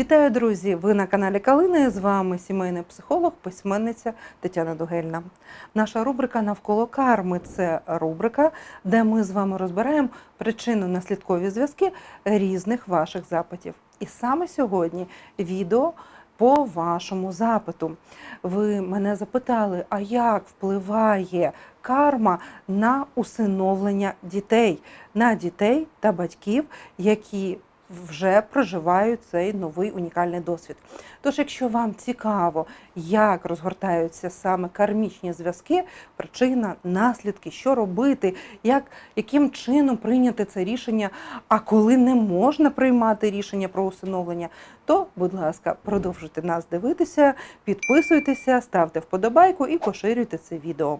Вітаю, друзі! Ви на каналі Калина. З вами сімейний психолог, письменниця Тетяна Дугельна. Наша рубрика Навколо карми це рубрика, де ми з вами розбираємо причинно-наслідкові зв'язки різних ваших запитів. І саме сьогодні відео по вашому запиту. Ви мене запитали, а як впливає карма на усиновлення дітей, на дітей та батьків, які вже проживають цей новий унікальний досвід. Тож, якщо вам цікаво, як розгортаються саме кармічні зв'язки, причина, наслідки, що робити, як, яким чином прийняти це рішення, а коли не можна приймати рішення про усиновлення, то, будь ласка, продовжуйте нас дивитися, підписуйтеся, ставте вподобайку і поширюйте це відео.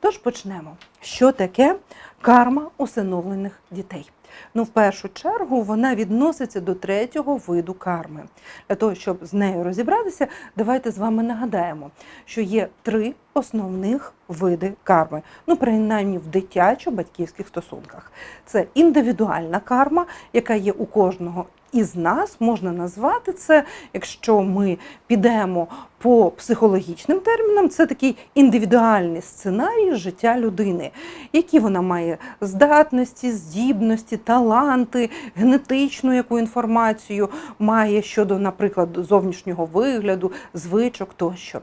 Тож почнемо. Що таке карма усиновлених дітей? Ну, в першу чергу, вона відноситься до третього виду карми. Для того, щоб з нею розібратися, давайте з вами нагадаємо, що є три основних види карми. Ну, принаймні в дитячо-батьківських стосунках. Це індивідуальна карма, яка є у кожного із нас, можна назвати це, якщо ми підемо по психологічним термінам, це такий індивідуальний сценарій життя людини, які вона має здатності, здібності, таланти, генетичну яку інформацію має щодо, наприклад, зовнішнього вигляду, звичок тощо.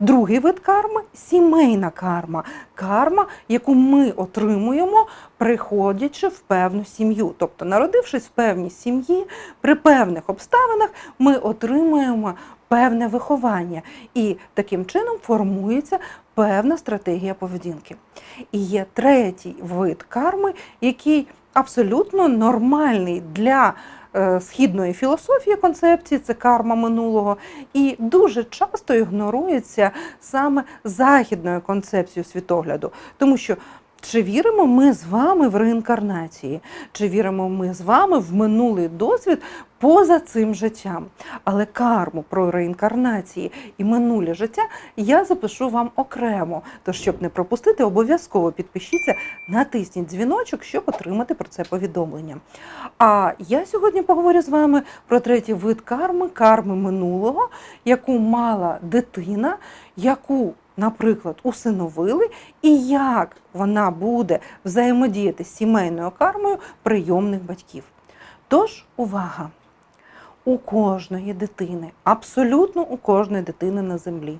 Другий вид карми сімейна карма. Карма, яку ми отримуємо, приходячи в певну сім'ю. Тобто, народившись в певній сім'ї, при певних обставинах ми отримуємо певне виховання. І таким чином формується певна стратегія поведінки. І є третій вид карми, який абсолютно нормальний для східної філософії концепції, це карма минулого, і дуже часто ігнорується саме західною концепцією світогляду, тому що. Чи віримо ми з вами в реінкарнації? Чи віримо ми з вами в минулий досвід поза цим життям? Але карму про реінкарнації і минуле життя я запишу вам окремо. Тож, щоб не пропустити, обов'язково підпишіться, натисніть дзвіночок, щоб отримати про це повідомлення. А я сьогодні поговорю з вами про третій вид карми, карми минулого, яку мала дитина, яку наприклад, усиновили, і як вона буде взаємодіяти з сімейною кармою прийомних батьків. Тож, увага! У кожної дитини, абсолютно у кожної дитини на землі,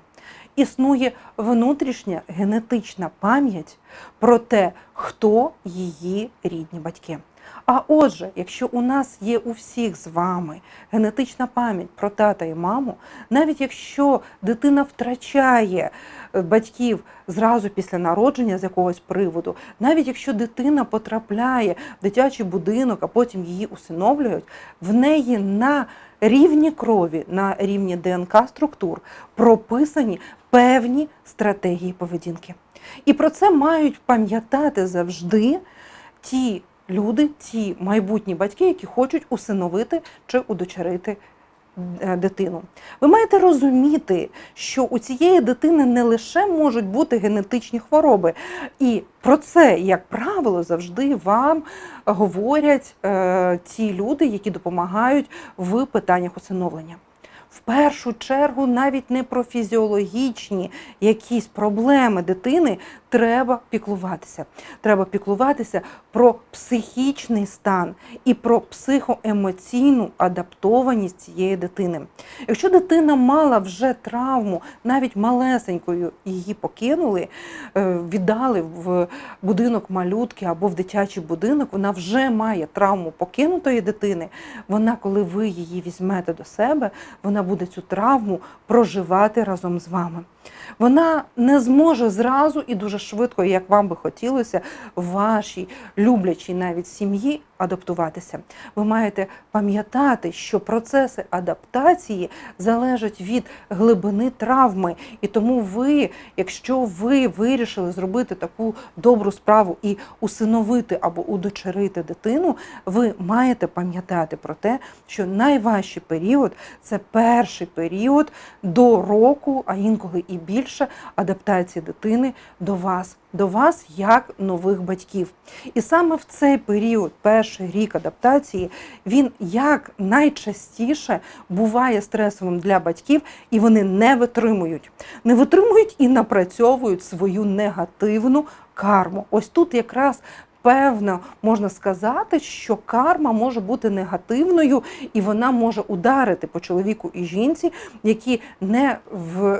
існує внутрішня генетична пам'ять про те, хто її рідні батьки. А отже, якщо у нас є у всіх з вами генетична пам'ять про тата і маму, навіть якщо дитина втрачає батьків зразу після народження з якогось приводу, навіть якщо дитина потрапляє в дитячий будинок, а потім її усиновлюють, в неї на рівні крові, на рівні ДНК структур прописані певні стратегії поведінки. І про це мають пам'ятати завжди ті люди, ті майбутні батьки, які хочуть усиновити чи удочерити е, дитину. Ви маєте розуміти, що у цієї дитини не лише можуть бути генетичні хвороби, і про це, як правило, завжди вам говорять е, ті люди, які допомагають в питаннях усиновлення. В першу чергу навіть не про фізіологічні якісь проблеми дитини треба піклуватися. Треба піклуватися про психічний стан і про психоемоційну адаптованість цієї дитини. Якщо дитина мала вже травму, навіть малесенькою її покинули, е, віддали в будинок малютки або в дитячий будинок, вона вже має травму покинутої дитини. Вона, коли ви її візьмете до себе, вона буде цю травму проживати разом з вами. Вона не зможе зразу і дуже швидко, як вам би хотілося, в вашій люблячій навіть сім'ї адаптуватися. Ви маєте пам'ятати, що процеси адаптації залежать від глибини травми. І тому ви, якщо ви вирішили зробити таку добру справу і усиновити або удочерити дитину, ви маєте пам'ятати про те, що найважчий період це перший період до року, а інколи і більше адаптації дитини до вас, до вас як нових батьків. І саме в цей період, перший рік адаптації, він як найчастіше буває стресовим для батьків, і вони не витримують. Не витримують і напрацьовують свою негативну карму. Ось тут якраз. Певно, можна сказати, що карма може бути негативною і вона може ударити по чоловіку і жінці, які не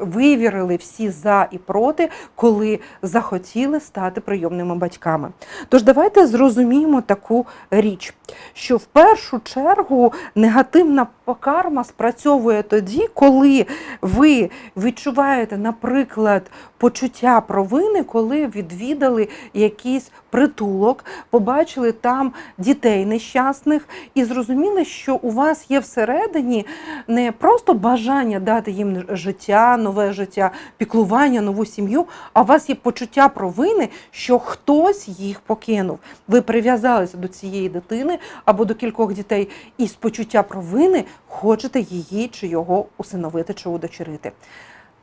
вивірили всі за і проти, коли захотіли стати прийомними батьками. Тож давайте зрозуміємо таку річ, що в першу чергу негативна карма спрацьовує тоді, коли ви відчуваєте, наприклад, почуття провини, коли відвідали якийсь притулок, побачили там дітей нещасних і зрозуміли, що у вас є всередині не просто бажання дати їм життя, нове життя, піклування, нову сім'ю, а у вас є почуття провини, що хтось їх покинув. Ви прив'язалися до цієї дитини або до кількох дітей, і з почуття провини хочете її чи його усиновити чи удочерити.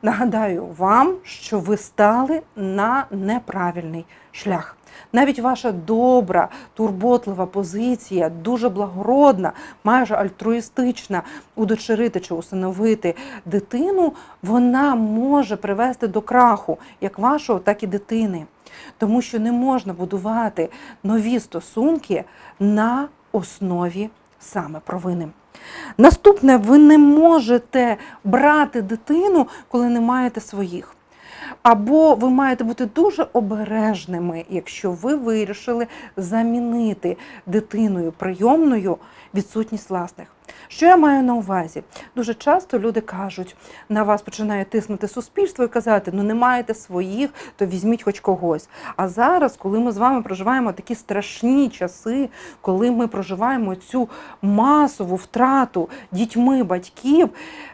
Нагадаю вам, що ви стали на неправильний шлях. Навіть ваша добра, турботлива позиція, дуже благородна, майже альтруїстична, удочерити чи усиновити дитину, вона може привести до краху як вашого, так і дитини. Тому що не можна будувати нові стосунки на основі саме провини. Наступне, ви не можете брати дитину, коли не маєте своїх. Або ви маєте бути дуже обережними, якщо ви вирішили замінити дитиною прийомною відсутність власних. Що я маю на увазі? Дуже часто люди кажуть, на вас починає тиснути суспільство і казати, ну не маєте своїх, то візьміть хоч когось. А зараз, коли ми з вами проживаємо такі страшні часи, коли ми проживаємо цю масову втрату дітьми батьків,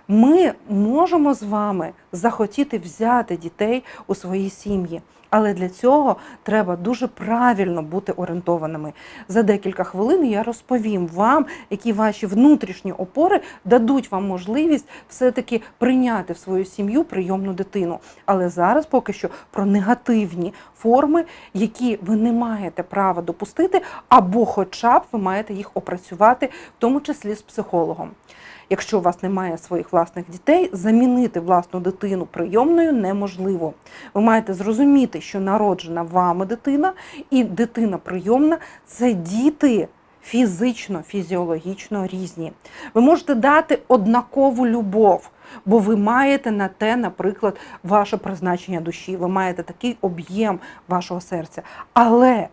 ми можемо з вами захотіти взяти дітей у свої сім'ї. Але для цього треба дуже правильно бути орієнтованими. За декілька хвилин я розповім вам, які ваші внутрішні опори дадуть вам можливість все-таки прийняти в свою сім'ю прийомну дитину. Але зараз поки що про негативні форми, які ви не маєте права допустити, або хоча б ви маєте їх опрацювати, в тому числі з психологом. Якщо у вас немає своїх власних дітей, замінити власну дитину прийомною неможливо. Ви маєте зрозуміти, що народжена вами дитина і дитина прийомна це діти фізично, фізіологічно різні. Ви можете дати однакову любов. Бо ви маєте на те, наприклад, ваше призначення душі, ви маєте такий об'єм вашого серця. Але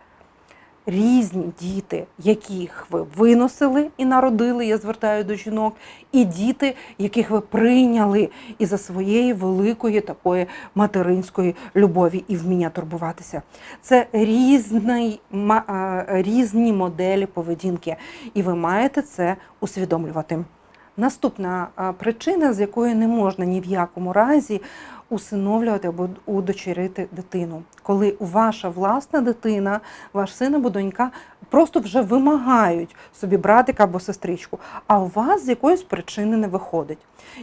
різні діти, яких ви виносили і народили, я звертаю до жінок, і діти, яких ви прийняли із за своєї великої такої материнської любові і вміння турбуватися. Це різний, е, різні моделі поведінки, і ви маєте це усвідомлювати. Наступна причина, з якої не можна ні в якому разі усиновлювати або удочерити дитину, коли ваша власна дитина, ваш син або донька просто вже вимагають собі братика або сестричку, а у вас з якоїсь причини не виходить.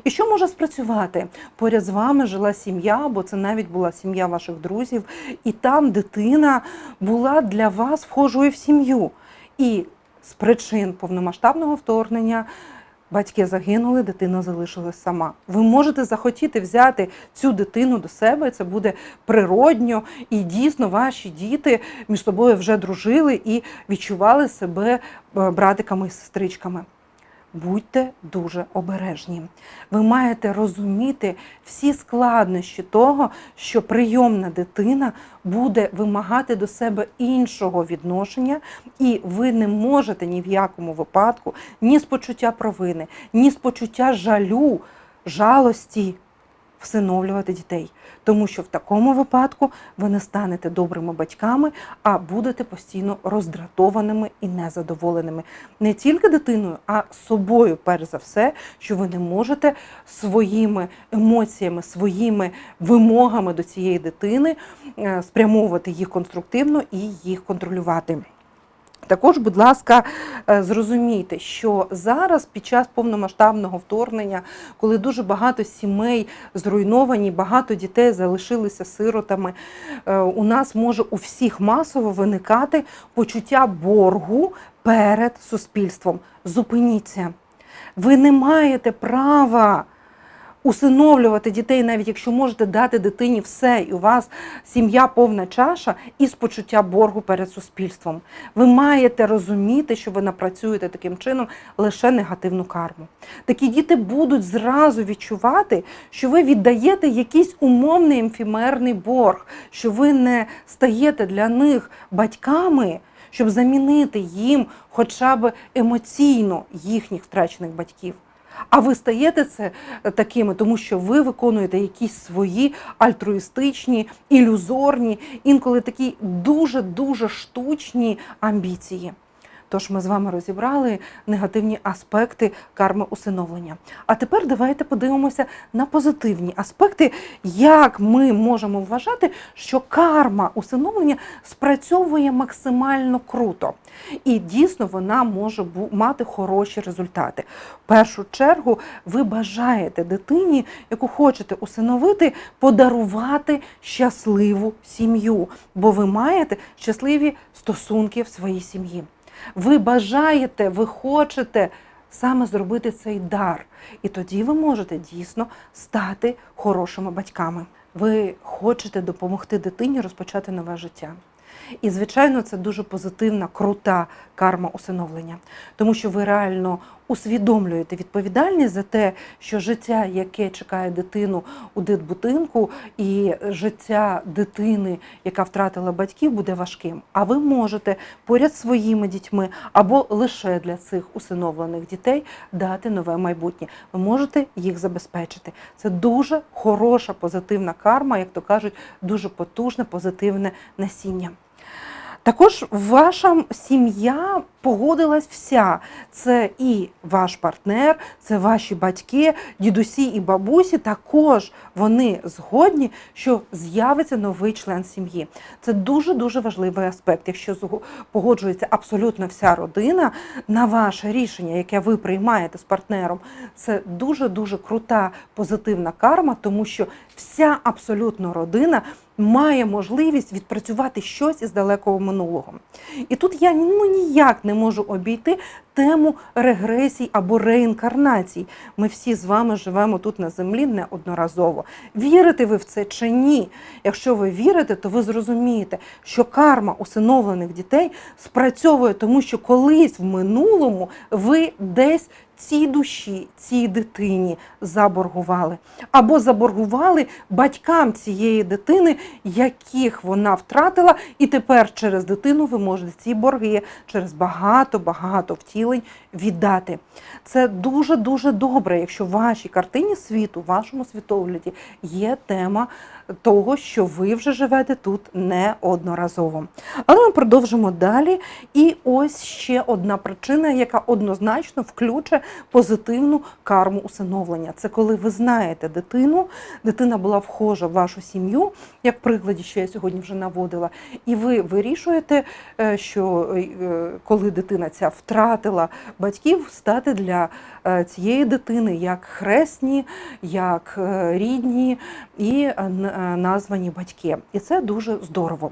І що може спрацювати? Поряд з вами жила сім'я, або це навіть була сім'я ваших друзів, і там дитина була для вас вхожою в сім'ю. І з причин повномасштабного вторгнення. Батьки загинули, дитина залишилась сама. Ви можете захотіти взяти цю дитину до себе, це буде природньо, і дійсно ваші діти між собою вже дружили і відчували себе е, братиками і сестричками. Будьте дуже обережні. Ви маєте розуміти всі складнощі того, що прийомна дитина буде вимагати до себе іншого відношення, і ви не можете ні в якому випадку ні з почуття провини, ні з почуття жалю, жалості всиновлювати дітей. Тому що в такому випадку ви не станете добрими батьками, а будете постійно роздратованими і незадоволеними не тільки дитиною, а собою, перш за все, що ви не можете своїми емоціями, своїми вимогами до цієї дитини е, спрямовувати їх конструктивно і їх контролювати. Також, будь ласка, е, зрозумійте, що зараз під час повномасштабного вторгнення, коли дуже багато сімей зруйновані, багато дітей залишилися сиротами, е, у нас може у всіх масово виникати почуття боргу перед суспільством. Зупиніться. Ви не маєте права усиновлювати дітей, навіть якщо можете дати дитині все, і у вас сім'я повна чаша із почуття боргу перед суспільством. Ви маєте розуміти, що ви напрацюєте таким чином лише негативну карму. Такі діти будуть зразу відчувати, що ви віддаєте якийсь умовний емфімерний борг, що ви не стаєте для них батьками. Щоб замінити їм хоча б емоційно їхніх втрачених батьків. А ви стаєте це такими, тому що ви виконуєте якісь свої альтруїстичні, ілюзорні, інколи такі дуже-дуже штучні амбіції. Тож ми з вами розібрали негативні аспекти карми усиновлення. А тепер давайте подивимося на позитивні аспекти, як ми можемо вважати, що карма усиновлення спрацьовує максимально круто. І дійсно вона може мати хороші результати. В першу чергу ви бажаєте дитині, яку хочете усиновити, подарувати щасливу сім'ю, бо ви маєте щасливі стосунки в своїй сім'ї. Ви бажаєте, ви хочете саме зробити цей дар. І тоді ви можете дійсно стати хорошими батьками. Ви хочете допомогти дитині розпочати нове життя. І, звичайно, це дуже позитивна, крута карма усиновлення, тому що ви реально усвідомлюєте відповідальність за те, що життя, яке чекає дитину у дитбудинку, і життя дитини, яка втратила батьків, буде важким. А ви можете поряд своїми дітьми або лише для цих усиновлених дітей дати нове майбутнє. Ви можете їх забезпечити. Це дуже хороша позитивна карма, як то кажуть, дуже потужне позитивне насіння. Також ваша сім'я погодилась вся. Це і ваш партнер, це ваші батьки, дідусі і бабусі. Також вони згодні, що з'явиться новий член сім'ї. Це дуже дуже важливий аспект. Якщо погоджується абсолютно вся родина на ваше рішення, яке ви приймаєте з партнером, це дуже дуже крута позитивна карма, тому що вся абсолютно родина має можливість відпрацювати щось із далекого минулого. І тут я ну, ніяк не можу обійти тему регресій або реінкарнацій. Ми всі з вами живемо тут на землі неодноразово. Вірите ви в це чи ні? Якщо ви вірите, то ви зрозумієте, що карма усиновлених дітей спрацьовує, тому що колись в минулому ви десь цій душі, цій дитині заборгували. Або заборгували батькам цієї дитини, яких вона втратила, і тепер через дитину ви можете ці борги через багато-багато втілень віддати. Це дуже-дуже добре, якщо в вашій картині світу, в вашому світогляді є тема того, що ви вже живете тут неодноразово. Але ми продовжимо далі. І ось ще одна причина, яка однозначно включить позитивну карму усиновлення. Це коли ви знаєте дитину, дитина була вхожа в вашу сім'ю, як прикладі, що я сьогодні вже наводила, і ви вирішуєте, е, що е, коли дитина ця втратила батьків, стати для цієї дитини як хресні, як е, рідні і е, е, названі батьки. І це дуже здорово.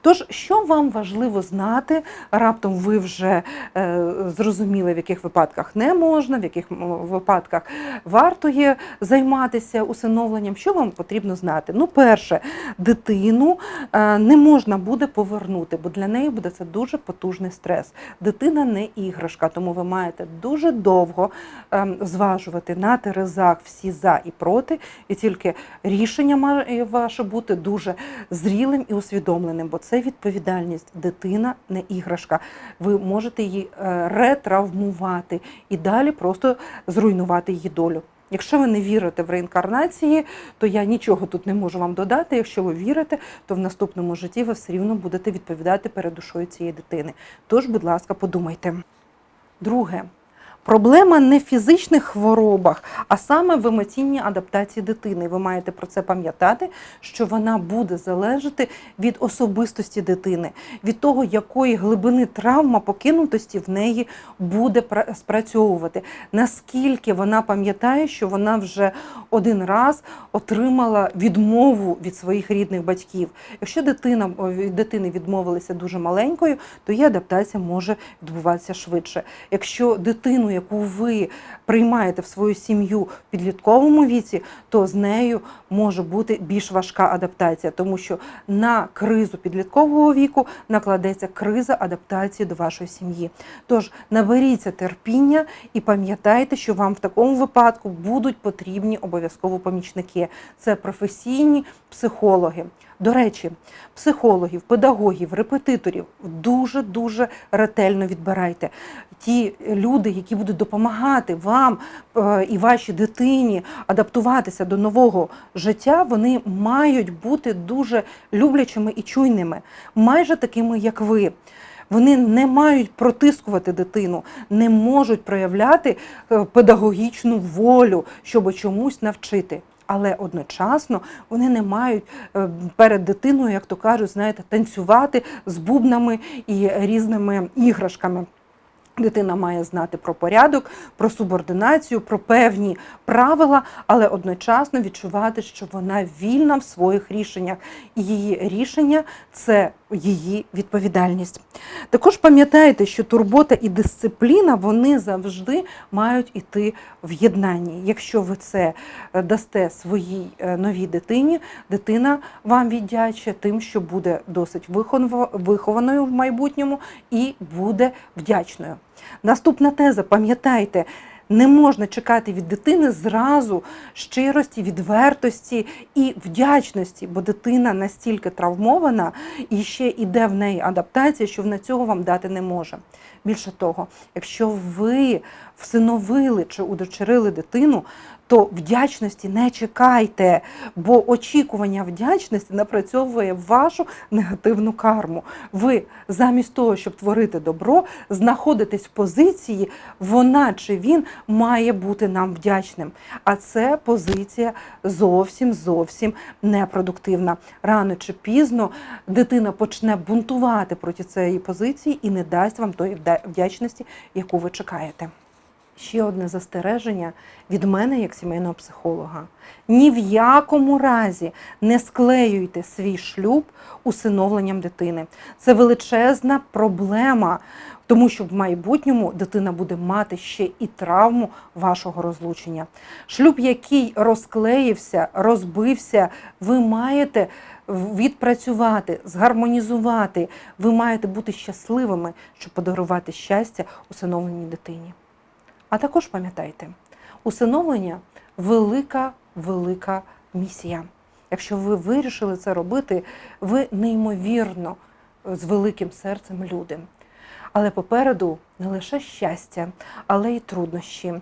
Тож, що вам важливо знати, раптом ви вже е, зрозуміли, в яких випадках не можна, в яких випадках варто є займатися усиновленням, що вам потрібно знати? Ну, перше, дитину е, не можна буде повернути, бо для неї буде це дуже потужний стрес. Дитина не іграшка, тому ви маєте дуже довго зважувати на терезах всі за і проти, і тільки рішення має ваше бути дуже зрілим і усвідомленим, бо це відповідальність. Дитина не іграшка. Ви можете її е, ретравмувати і далі просто зруйнувати її долю. Якщо ви не вірите в реінкарнації, то я нічого тут не можу вам додати. Якщо ви вірите, то в наступному житті ви все рівно будете відповідати перед душою цієї дитини. Тож, будь ласка, подумайте. Друге, Проблема не в фізичних хворобах, а саме в емоційній адаптації дитини. Ви маєте про це пам'ятати, що вона буде залежати від особистості дитини, від того, якої глибини травма покинутості в неї буде спрацьовувати. Наскільки вона пам'ятає, що вона вже один раз отримала відмову від своїх рідних батьків. Якщо дитина дитини відмовилися дуже маленькою, то її адаптація може відбуватися швидше. Якщо дитину, яку ви приймаєте в свою сім'ю в підлітковому віці, то з нею може бути більш важка адаптація, тому що на кризу підліткового віку накладеться криза адаптації до вашої сім'ї. Тож наберіться терпіння і пам'ятайте, що вам в такому випадку будуть потрібні обов'язково помічники. Це професійні психологи. До речі, психологів, педагогів, репетиторів дуже дуже ретельно відбирайте. Ті люди, які будуть допомагати вам е, і вашій дитині адаптуватися до нового життя, вони мають бути дуже люблячими і чуйними, майже такими, як ви. Вони не мають протискувати дитину, не можуть проявляти е, педагогічну волю, щоб чомусь навчити. Але одночасно вони не мають е, перед дитиною, як то кажуть, знаєте, танцювати з бубнами і різними іграшками. Дитина має знати про порядок, про субординацію, про певні правила, але одночасно відчувати, що вона вільна в своїх рішеннях, і її рішення це її відповідальність. Також пам'ятайте, що турбота і дисципліна вони завжди мають іти в єднанні. Якщо ви це е, дасте своїй е, новій дитині, дитина вам віддячить тим, що буде досить виховано- вихованою в майбутньому і буде вдячною. Наступна теза, пам'ятайте, не можна чекати від дитини зразу щирості, відвертості і вдячності, бо дитина настільки травмована і ще йде в неї адаптація, що вона цього вам дати не може. Більше того, якщо ви всиновили чи удочерили дитину, то вдячності не чекайте, бо очікування вдячності напрацьовує вашу негативну карму. Ви замість того, щоб творити добро, знаходитесь в позиції, вона чи він має бути нам вдячним. А це позиція зовсім зовсім непродуктивна. Рано чи пізно дитина почне бунтувати проти цієї позиції і не дасть вам тої вда- вдячності, яку ви чекаєте. Ще одне застереження від мене як сімейного психолога. Ні в якому разі не склеюйте свій шлюб усиновленням дитини. Це величезна проблема, тому що в майбутньому дитина буде мати ще і травму вашого розлучення. Шлюб, який розклеївся, розбився, ви маєте відпрацювати, згармонізувати. Ви маєте бути щасливими, щоб подарувати щастя усиновленій дитині. А також пам'ятайте, усиновлення велика, велика місія. Якщо ви вирішили це робити, ви неймовірно з великим серцем люди. Але попереду не лише щастя, але й труднощі.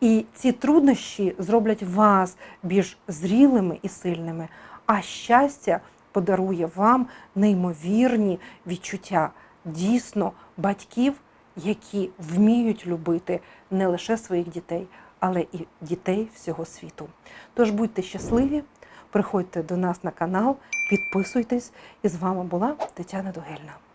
І ці труднощі зроблять вас більш зрілими і сильними, а щастя подарує вам неймовірні відчуття дійсно батьків, які вміють любити не лише своїх дітей, але і дітей всього світу. Тож будьте щасливі, приходьте до нас на канал, підписуйтесь. І з вами була Тетяна Дугельна.